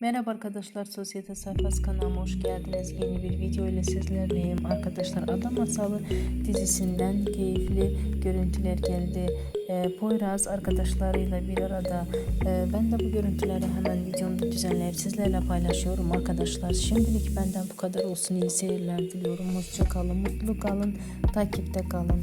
Merhaba arkadaşlar, Sosyete Sayfası kanalıma hoş geldiniz. Yeni bir video ile sizlerleyim. Arkadaşlar Ada Masalı dizisinden keyifli görüntüler geldi. Ee, Poyraz arkadaşlarıyla bir arada. Ee, ben de bu görüntüleri hemen videomda düzenleyip sizlerle paylaşıyorum arkadaşlar. Şimdilik benden bu kadar olsun. İyi seyirler diliyorum. Hoşça kalın, mutlu kalın, takipte kalın.